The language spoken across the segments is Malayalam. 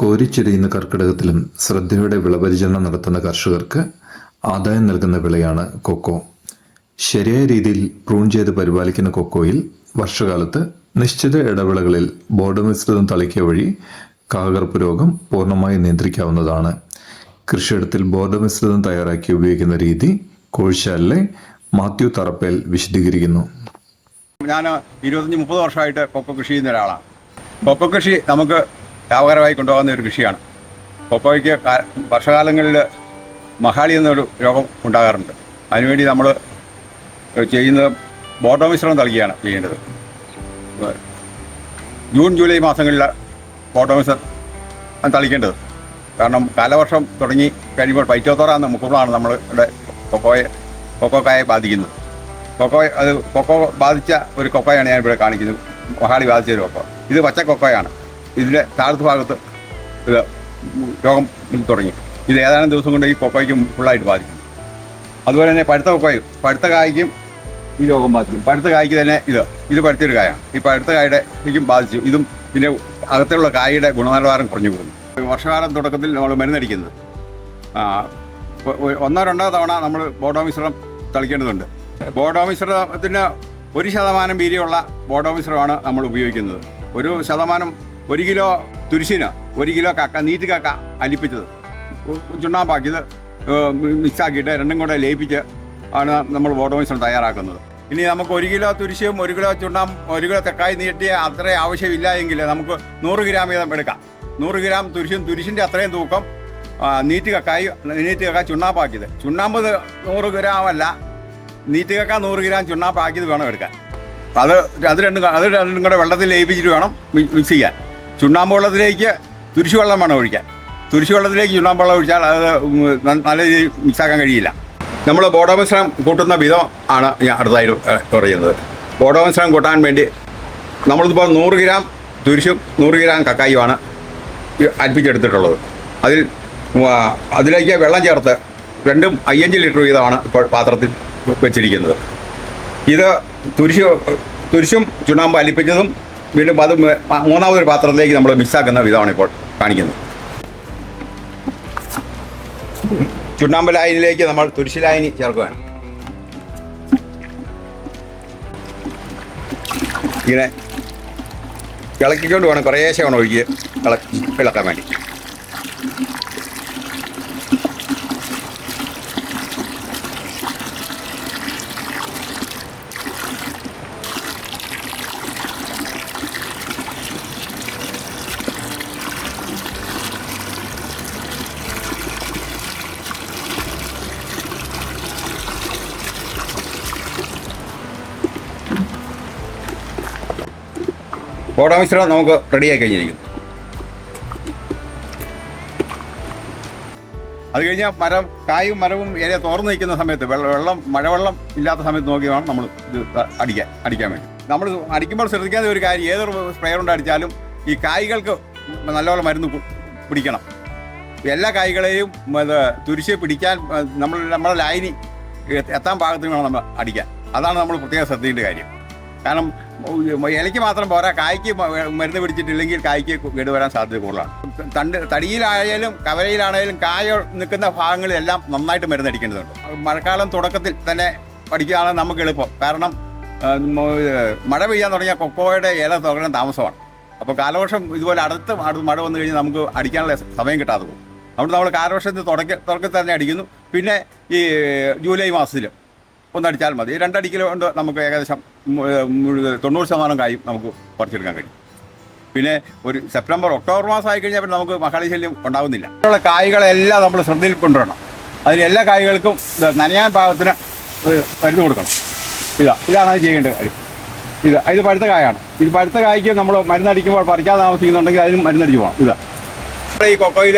കോരിച്ചൊരിയുന്ന കർക്കിടകത്തിലും ശ്രദ്ധയോടെ വിളപരിചരണം നടത്തുന്ന കർഷകർക്ക് ആദായം നൽകുന്ന വിളയാണ് കൊക്കോ. ശരിയായ രീതിയിൽ പ്രൂൺ ചെയ്ത് പരിപാലിക്കുന്ന കൊക്കോയിൽ വർഷകാലത്ത് നിശ്ചിത ഇടവേളകളിൽ ബോർഡ് മിശ്രിതം തളിക്കുക വഴി കാകർപ്പ് രോഗം പൂർണമായി നിയന്ത്രിക്കാവുന്നതാണ്. കൃഷിയിടത്തിൽ ബോർഡ് മിശ്രിതം തയ്യാറാക്കി ഉപയോഗിക്കുന്ന രീതി കോഴിശാലിലെ മാത്യു തറപ്പേൽ വിശദീകരിക്കുന്നു. ഞാൻ ഇരുപത്തഞ്ച് മുപ്പത് വർഷമായിട്ട് കൊക്കോ കൃഷി ചെയ്യുന്ന ഒരാളാണ്. കൊക്കോ കൃഷി നമുക്ക് ലാഭകരമായി കൊണ്ടുപോകുന്ന ഒരു കൃഷിയാണ്. കൊക്കോയ്ക്ക് വർഷകാലങ്ങളിൽ മഹാളി എന്നൊരു രോഗം ഉണ്ടാകാറുണ്ട്. അതിനുവേണ്ടി നമ്മൾ ചെയ്യുന്നത് ബോട്ടോ മിശ്രണം തളിക്കുകയാണ് ചെയ്യേണ്ടത്. ജൂൺ ജൂലൈ മാസങ്ങളിൽ ബോട്ടോ മിശ്രം തളിക്കേണ്ടത്. കാരണം കാലവർഷം തുടങ്ങി കഴിയുമ്പോൾ പൈറ്റോത്തോറ എന്ന മുക്കുകളാണ് നമ്മളുടെ കൊക്കോയെ കൊക്കോക്കായെ ബാധിക്കുന്നത്. കൊക്കോ അത് കൊക്കോ ബാധിച്ച ഒരു കൊക്കോയാണ് ഞാൻ ഇവിടെ കാണിക്കുന്നത്. മഹാളി ബാധിച്ച ഒരു കൊക്കോ. ഇത് പച്ച കൊക്കോയാണ്. ഇതിന്റെ താഴത്ത് ഭാഗത്ത് ഇത് രോഗം തുടങ്ങി. ഇത് ഏതാനും ദിവസം കൊണ്ട് ഈ കൊക്കോയ്ക്ക് ഫുള്ളായിട്ട് ബാധിക്കും. അതുപോലെ തന്നെ പഴുത്ത കൊക്കോയും പഴുത്ത കായ്ക്കും ഈ രോഗം ബാധിക്കും. പഴുത്ത കായ്ക്ക് തന്നെ ഇത് ഇത് പഴുത്തൊരു കായാണ്. ഈ പഴുത്ത കായുടെ ഇതും ബാധിച്ചു. ഇതും ഇതിന്റെ അകത്തുള്ള കായയുടെ ഗുണനിലവാരം കുറഞ്ഞു പോകുന്നു. വർഷകാലം തുടക്കത്തിൽ നമ്മൾ മരുന്നടിക്കുന്നത്. ഒന്നോ രണ്ടോ തവണ നമ്മൾ ബോഡോ മിശ്രം തളിക്കേണ്ടതുണ്ട്. ബോഡോ മിശ്രത്തിന് ഒരു ശതമാനം വീര്യമുള്ള ബോഡോ മിശ്രമാണ് നമ്മൾ ഉപയോഗിക്കുന്നത്. ഒരു ശതമാനം ഒരു കിലോ തുരിശിന് ഒരു കിലോ കാക്ക നീറ്റ് കാക്ക അലിപ്പിച്ചത്. ചുണ്ണാമ്പാക്കിയത് മിക്സാക്കിയിട്ട് രണ്ടും കൂടെ ലയിപ്പിച്ച് ആണ് നമ്മൾ മിശ്രം തയ്യാറാക്കുന്നത്. ഇനി നമുക്ക് ഒരു കിലോ തുരിശും ഒരു കിലോ ചുണ്ണാം ഒരു കിലോ തെക്കായി നീട്ടിയ അത്ര ആവശ്യമില്ല എങ്കിൽ നമുക്ക് നൂറ് ഗ്രാം വീതം എടുക്കാം. നൂറ് ഗ്രാം തുരിശും തുരിശിന്റെ അത്രയും തൂക്കം നീറ്റ് കക്കായി നീറ്റ് കക്ക ചുണ്ണാമ്പാക്കിയത് ചുണ്ണാമ്പ് നൂറ് ഗ്രാം അല്ല നീറ്റ് കക്ക നൂറ് ഗ്രാം ചുണ്ണാമ്പാക്കിയത് വേണം എടുക്കാൻ. അത് അത് രണ്ടും അത് രണ്ടും കൂടെ വെള്ളത്തിൽ ലയിപ്പിച്ചിട്ട് വേണം മിക്സ് ചെയ്യാൻ. ചുണ്ണാമ്പ് വെള്ളത്തിലേക്ക് തുരിശു വെള്ളം വേണം ഒഴിക്കാൻ. തുരിശു വെള്ളത്തിലേക്ക് ചുണ്ണാമ്പ് വെള്ളം ഒഴിച്ചാൽ അത് നല്ല രീതിയിൽ മിക്സാക്കാൻ കഴിയില്ല. നമ്മൾ ബോഡോ മിശ്രം കൂട്ടുന്ന വിധം ആണ് ഞാൻ അടുത്തായിട്ട് പറയുന്നത്. ബോഡോ മിശ്രം കൂട്ടാൻ വേണ്ടി നമ്മളിപ്പോൾ നൂറ് ഗ്രാം തുരിശും നൂറ് ഗ്രാം കക്കായുമാണ് അൽപ്പിച്ചെടുത്തിട്ടുള്ളത് അതിൽ അതിലേക്ക് വെള്ളം ചേർത്ത് രണ്ടും അയ്യഞ്ച് ലിറ്റർ വീതമാണ് ഇപ്പോൾ പാത്രത്തിൽ വെച്ചിരിക്കുന്നത്. ഇത് തുരിശ് തുരിശും ചുണ്ണാമ്പ് അലിപ്പിച്ചതും വീണ്ടും അത് മൂന്നാമതൊരു പാത്രത്തിലേക്ക് നമ്മൾ മിക്സാക്കുന്ന വിധമാണ് ഇപ്പോൾ കാണിക്കുന്നത്. ചുണ്ണാമ്പ് ലായനിലേക്ക് നമ്മൾ തുരിശ് ലായനി ചേർക്കുകയാണ്. ഇങ്ങനെ ഇളക്കിക്കൊണ്ട് വേണം കുറേശ്ശെ വേണം ഒഴുകി ഇളക്കാൻ വേണ്ടി. ബോഡോ മിശ്രം നമുക്ക് റെഡിയായി കഴിഞ്ഞിരിക്കും അത് കഴിഞ്ഞാൽ മരം കായും മരവും ഏരിയ തുറന്നു നിൽക്കുന്ന സമയത്ത് വെള്ളം വെള്ളം മഴവെള്ളം ഇല്ലാത്ത സമയത്ത് നോക്കി വേണം നമ്മൾ ഇത് അടിക്കാൻ അടിക്കാൻ വേണ്ടി. നമ്മൾ അടിക്കുമ്പോൾ ശ്രദ്ധിക്കാത്ത ഒരു കാര്യം ഏതൊരു സ്പ്രെയർ കൊണ്ട് അടിച്ചാലും ഈ കായ്കൾക്ക് നല്ലപോലെ മരുന്ന് പിടിക്കണം. എല്ലാ കായ്കളെയും തുരിശ് പിടിക്കാൻ നമ്മൾ നമ്മുടെ ലൈനി എത്താൻ പാകത്തിന് വേണം നമ്മൾ അടിക്കാൻ. അതാണ് നമ്മൾ പ്രത്യേകം ശ്രദ്ധിക്കേണ്ട കാര്യം. കാരണം ഇലയ്ക്ക് മാത്രം പോരാ. കായ്ക്ക് മരുന്ന് പിടിച്ചിട്ടില്ലെങ്കിൽ കായ്ക്ക് കേടുവരാൻ സാധ്യത കൂടുതലാണ്. തണ്ട് തടിയിലായാലും കവലയിലാണെങ്കിലും കായ നിൽക്കുന്ന ഭാഗങ്ങളിലെല്ലാം നന്നായിട്ട് മരുന്നടിക്കേണ്ടതുണ്ട്. മഴക്കാലം തുടക്കത്തിൽ തന്നെ പഠിക്കുകയാണ് നമുക്ക് എളുപ്പം. കാരണം മഴ പെയ്യാൻ തുടങ്ങിയ കൊക്കോയുടെ ഇല തുടങ്ങാൻ താമസമാണ്. അപ്പോൾ കാലവർഷം ഇതുപോലെ അടുത്ത് അടുത്ത് മഴ വന്നു കഴിഞ്ഞാൽ നമുക്ക് അടിക്കാനുള്ള സമയം കിട്ടാതെ പോകും. അതുകൊണ്ട് നമ്മൾ കാലവർഷത്തിൽ തുടക്ക തുടക്കത്തിൽ തന്നെ അടിക്കുന്നു. പിന്നെ ഈ ജൂലൈ മാസത്തിൽ ഒന്നടിച്ചാൽ മതി. രണ്ടടിക്കൽ കൊണ്ട് നമുക്ക് ഏകദേശം തൊണ്ണൂറ് ശതമാനം കായും നമുക്ക് പറിച്ചെടുക്കാൻ കഴിയും. പിന്നെ ഒരു സെപ്റ്റംബർ ഒക്ടോബർ മാസം ആയി കഴിഞ്ഞാൽ പിന്നെ നമുക്ക് മഹാളി ശല്യം ഉണ്ടാകുന്നില്ല ഉള്ള കായ്കളെല്ലാം നമ്മൾ ശ്രദ്ധയിൽ കൊണ്ടുവരണം. അതിന് എല്ലാ കായ്കൾക്കും നനയാൻ പാകത്തിന് മരുന്ന് കൊടുക്കണം. ഇതാ ഇതാണ് അത് ചെയ്യേണ്ട കാര്യം. ഇത് ഇത് പഴുത്ത കായാണ്. ഇത് പഴുത്ത കായ്ക്ക് നമ്മൾ മരുന്നടിക്കുമ്പോൾ പറിക്കാതെ താമസിക്കുന്നുണ്ടെങ്കിൽ അതിനും മരുന്നടിച്ച് പോകണം. ഇതാ. നമ്മുടെ ഈ കൊക്കോയിൽ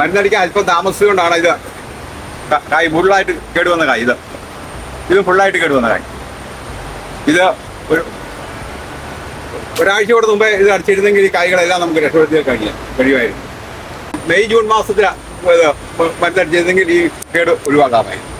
മരുന്നടിക്കാൻ അല്പം താമസിച്ചുകൊണ്ടാണ് ഇത് കായ് മുരുളായിട്ട് കേടുവന്ന കായ്. ഇത് ഇത് ഫുള്ളായിട്ട് കേടുവന്ന കായ് ഇത് ഒരു ഒരാഴ്ച കൂടെ മുമ്പേ ഇത് അടിച്ചിരുന്നെങ്കിൽ ഈ കായ്കളെല്ലാം നമുക്ക് രക്ഷപ്പെടുത്തി കഴിയാം കഴിയുമായിരുന്നു മെയ് ജൂൺ മാസത്തിൽ ഇത് മരുന്നടിച്ചിരുന്നെങ്കിൽ ഈ കേട് ഒഴിവാക്കാമായിരുന്നു.